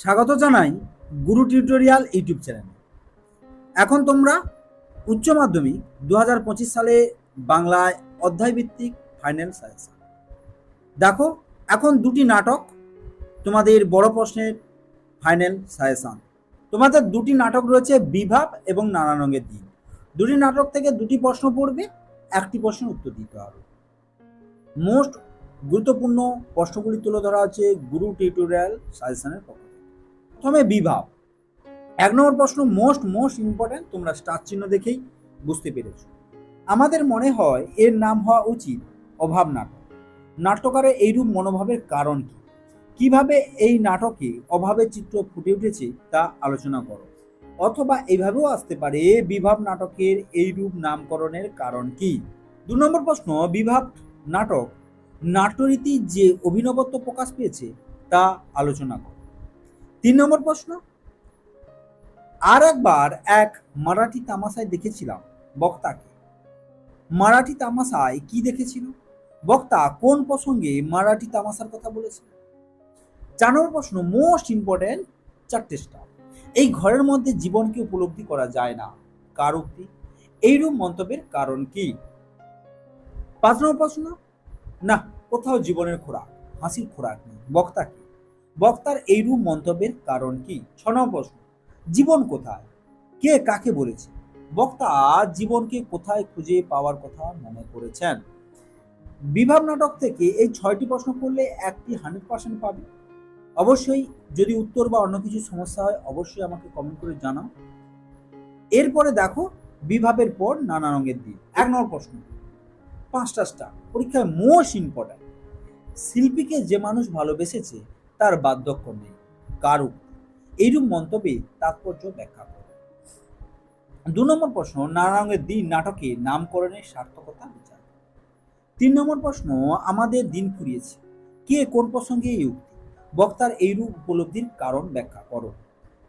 স্বাগত জানাই গুরু tutorial YouTube চ্যানেলে। এখন তোমরা উচ্চ মাধ্যমিক দু হাজার পঁচিশ সালে বাংলায় অধ্যায়ভিত্তিক ফাইনাল সাজেশন দেখো, এখন দুটি নাটক তোমাদের বড় প্রশ্নের ফাইনাল সাজেশন তোমাদের দুটি নাটক রয়েছে বিভাব এবং নানা রঙের দিন দুটি নাটক থেকে দুটি প্রশ্ন পড়বে, একটি প্রশ্নের উত্তর দিতে হবে। মোস্ট গুরুত্বপূর্ণ প্রশ্নগুলি তুলে ধরা হচ্ছে গুরু টিউটোরিয়াল সাজেশনের পক্ষ প্রথমে বিভাব। এক নম্বর প্রশ্ন মোস্ট মোস্ট ইম্পর্ট্যান্ট তোমরা স্টার চিহ্ন দেখেই বুঝতে পেরেছ। আমাদের মনে হয় এর নাম হওয়া উচিত অভাব নাটক। নাট্যকারের এইরূপ মনোভাবের কারণ কি? কীভাবে এই নাটকে অভাবের চিত্র ফুটে উঠেছে তা আলোচনা করো। অথবা এইভাবেও আসতে পারে, বিভাব নাটকের এইরূপ নামকরণের কারণ কি? দু নম্বর প্রশ্ন, বিভাব নাটক নাট্যরীতি যে অভিনবত্ব প্রকাশ পেয়েছে তা আলোচনা করো। তিন নম্বর প্রশ্ন। আর একবার এক মারাঠি তামাশায় দেখেছিলাম, বক্তাকে। মারাঠি তামাশায় কি দেখেছিল? বক্তা কোন প্রসঙ্গে মারাঠি তামাশার কথা বলেছে চার নম্বর প্রশ্ন মোস্ট ইম্পর্টেন্ট চারটে স্টার এই ঘরের মধ্যে জীবনকে উপলব্ধি করা যায় না। কার উক্তি এইরূপ মন্তব্যের কারণ কি? পাঁচ নম্বর প্রশ্ন, না, কোথাও জীবনের খোরাক, হাসির খোরাক নেই। বক্তা কি বক্তার এইরূপ মন্তব্যের কারণ কি? ছ নম্বর প্রশ্ন। জীবন কোথায়? কে কাকে বলেছে? বক্তা জীবনকে কোথায় খুঁজে পাওয়ার কথা মনে করেছেন? বিভাব নাটক থেকে এই ছয়টি প্রশ্ন করলে একটি হান্ড্রেড পার্সেন্ট পাবে। অবশ্যই যদি উত্তর বা অন্য কিছু সমস্যা হয়, অবশ্যই আমাকে কমেন্ট করে জানাও। এরপরে দেখো বিভাবের পর নানা রঙের দিন। এক নম্বর প্রশ্ন। পাঁচটা স্টার পরীক্ষায় মোস্ট ইম্পর্ট্যান্ট শিল্পীকে যে মানুষ ভালোবেসেছে তার বার্ধক্য নেই। কার এইরূপ মন্তব্যে তাৎপর্য ব্যাখ্যা করো। দু নম্বর প্রশ্ন রঙের দিন নাটকে নামকরণের সার্থকতা বিচার। তিন নম্বর প্রশ্ন, আমাদের দিন ফুরিয়েছে। কে কোন প্রসঙ্গে এই উক্তি? বক্তার এইরূপ উপলব্ধির কারণ ব্যাখ্যা করো।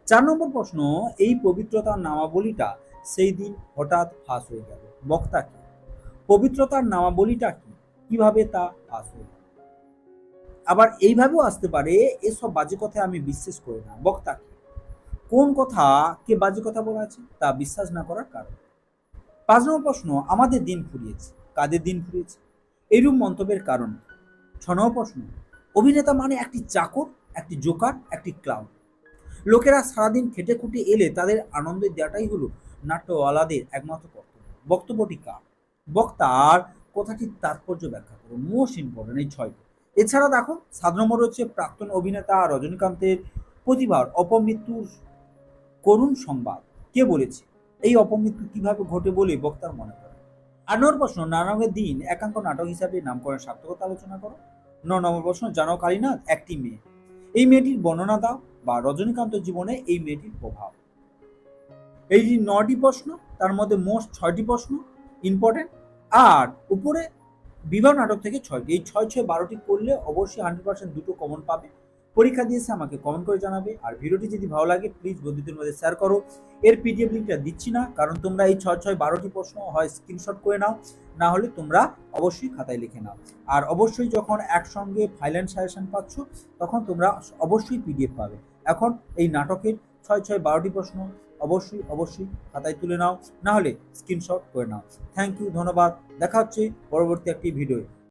চার নম্বর প্রশ্ন, এই পবিত্রতার নামাবলীটা সেই দিন হঠাৎ ফাঁস হয়ে গেল। বক্তা কি? পবিত্রতার নামাবলীটা কি? কীভাবে তা ফাঁস হয়ে গেল? আবার এইভাবেও আসতে পারে, এসব বাজে কথায় আমি বিশ্বাস করি না। বক্তাকে কোন কথা কে বাজে কথা বলা আছে তা বিশ্বাস না করার কারণ? পাঁচ নম্বর প্রশ্ন, আমাদের দিন ফুরিয়েছে। কাদের দিন ফুরিয়েছে? এইরূপ মন্তব্যের কারণ ছ নম্বর প্রশ্ন, অভিনেতা মানে একটি চাকর, একটি জোকার, একটি ক্লাউন লোকেরা সারাদিন খেটে খুঁটে এলে তাদের আনন্দ দেওয়াটাই হলো নাট্যওয়ালাদের একমাত্র কর্তব্য। বক্তব্যটি কার? বক্তার কথাটির তাৎপর্য ব্যাখ্যা করো মোস্ট ইম্পর্টেন্ট এই ছয়টি। এছাড়া দেখো, সাত নম্বর হচ্ছে প্রাক্তন অভিনেতা রজনীকান্তের প্রতিভার অপমৃত্যুর করুণ সংবাদ। কে বলেছে? এই অপমৃত্যু কীভাবে ঘটে বলে বক্তার মনে করে আট নম্বর প্রশ্ন নানাঙ্গের দিন একাঙ্ক নাটক হিসাবে নামকরণ সার্থকতা আলোচনা করো। ন নম্বর প্রশ্ন, জানো কালীনাথ একটি মেয়ে। এই মেয়েটির বর্ণনা দাও বা রজনীকান্ত জীবনে এই মেয়েটির প্রভাব। এই যে নটি প্রশ্ন, তার মধ্যে মোস্ট ছয়টি প্রশ্ন ইম্পর্টেন্ট আর উপরে বিভাগ নাটক থেকে ছয়টি এই ছয় ছয় বারোটি করলে অবশ্যই হান্ড্রেড পার্সেন্ট দুটো কমন পাবে। পরীক্ষা দিয়েছে আমাকে কমেন্ট করে জানাবে। আর ভিডিওটি যদি ভালো লাগে প্লিজ বন্ধুদের মধ্যে শেয়ার করো। এর পিডিএফ লিঙ্কটা দিচ্ছি না, কারণ তোমরা এই ছয় ছয় বারোটি প্রশ্ন হয় স্ক্রিনশট করে নাও, না হলে তোমরা অবশ্যই খাতায় লিখে নাও। আর অবশ্যই যখন একসঙ্গে ফাইল্যান্ড সাজেশন পাচ্ছ, তখন তোমরা অবশ্যই পিডিএফ পাবে। এখন এই নাটকের ছয় ছয় বারোটি প্রশ্ন অবশ্যই অবশ্যই খাতায় তুলে নাও না হলে স্ক্রিনশট করে নাও। থ্যাংক ইউ ধন্যবাদ। দেখা হচ্ছে পরবর্তী একটি ভিডিও